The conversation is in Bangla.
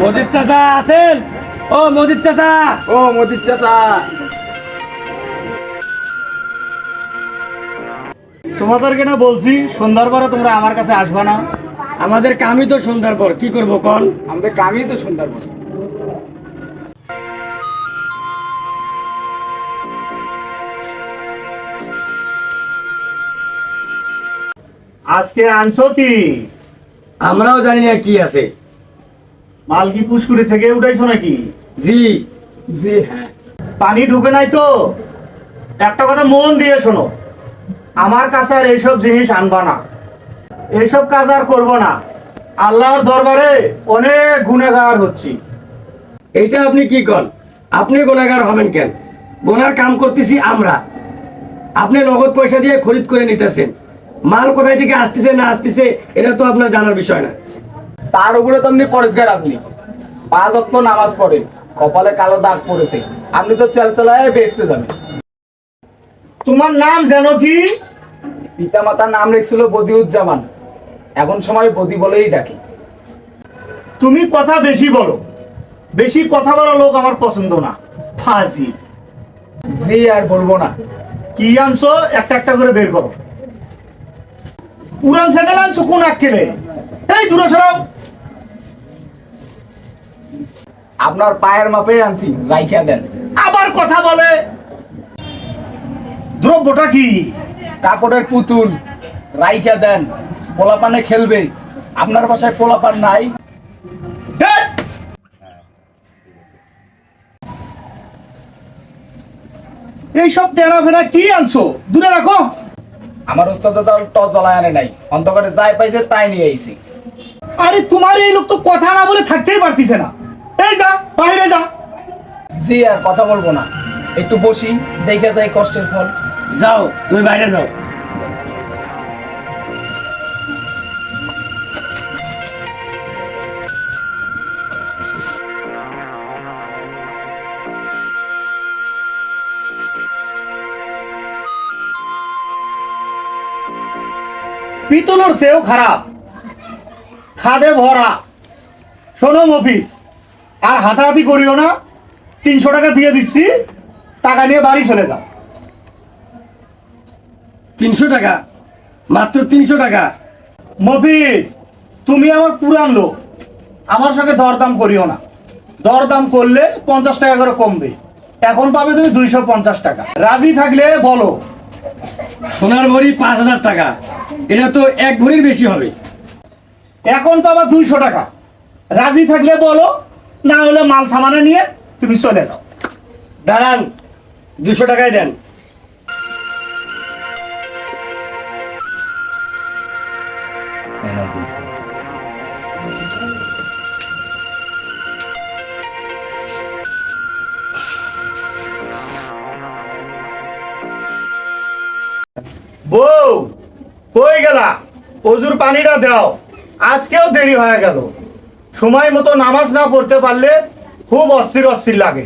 মজিদ চাচা আছেন? ও মজিদ চাচা। ও মজিদ চাচা। তোমাদেরকে না বলছি সন্ধ্যার পরে তোমরা আমার কাছে আসবা না। আমাদের কামই তো সন্ধ্যার পর কি করব কল আমাদের কামই তো সন্ধ্যার পরে। আজকে আনছো কি? আমরাও জানি না কি আছে। মাল কি পুষ্কুরি থেকে উঠাইছো নাকি? জি। জি হ্যাঁ। পানি ঢুকে নাই তো? একটা কথা মন দিয়ে শোনো। আমার কাছে আর এইসব জিনিস আনবা না। এইসব কাজ আর করব না। আল্লাহর দরবারে অনেক গুণাগার হচ্ছি। এইটা আপনি কি কন? আপনি গোনাগার হবেন কেন? গোনার কাম করতেছি আমরা। আপনি নগদ পয়সা দিয়ে খরিদ করে নিতেছেন। মাল কোথায় থেকে আসতেছে না আসতেছে এটা তো আপনার জানার বিষয় না। তার উপরে তো আপনি পরেশগার আপনি। পাঁচ অক্ট নামাজ পড়েন কপালে কালো দাগ পড়েছে। আপনি তো চেল চেলায় বেচতে যাবেন। তোমার নাম যেন কি? পিতা মাতার নাম রেখেছিল বদিউজ্জামান। এখন সময় বদি বলেই ডাকি। তুমি কথা বেশি বলো। বেশি কথা বলা লোক আমার পছন্দ না। ফাজি জি আর বলব না। কি আনছো? একটা একটা করে বের করো। উড়ান স্যান্ডেল আনছো কোন আক্কেলে? এই দূরে সরাও। আপনার পায়ের মাপে আনছি রাইখা দেন। আবার কথা বলে। দ্রব্যটা কি? কাপড়ের পুতুল রাইখা দেন। পোলাপানে খেলবে। আপনার বাসায় পোলাপান নাই। এইসব তেরা ফেরা কি আনছো? দূরে রাখো। আমার ওস্তাদ তো টস জ্বলায় আনে নাই। অন্ধকারে যাই পাইছে তাই নিয়ে আইছি। আরে তোমার এই লোক তো কথা না বলে থাকতেই পারতিছে না। এই যা বাইরে যা। জি আর কথা বলব না। একটু বসি দেখে যাই কষ্টের ফল। যাও তুমি বাইরে যাও। পিতলের সেও খারাপ। খাদে ভরা। শোনো মফিস আর হাতাহাতি করিও না। তিনশো টাকা দিয়ে দিচ্ছি। টাকা নিয়ে বাড়ি চলে যাও। তিনশো টাকা? মাত্র তিনশো টাকা? মফিস তুমি আমার পুরান লোক। আমার সঙ্গে দরদাম করিও না। দরদাম করলে পঞ্চাশ টাকা করে কমবে। এখন পাবে তুমি দুইশো পঞ্চাশ টাকা। রাজি থাকলে বলো। সোনার ভরি পাঁচ হাজার টাকা। এটা তো এক ভরির বেশি হবে। এখন পাবা দুইশো টাকা। রাজি থাকলে বলো। না হলে মাল সামানে নিয়ে তুমি চলে যাও। দাঁড়ান, দুশো টাকায় দেন। বউ কই গেলা। অজুর পানিটা দাও। আজকেও দেরি হয়ে গেল। সময় মতো নামাজ না পড়তে পারলে খুব অস্থির অস্থির লাগে।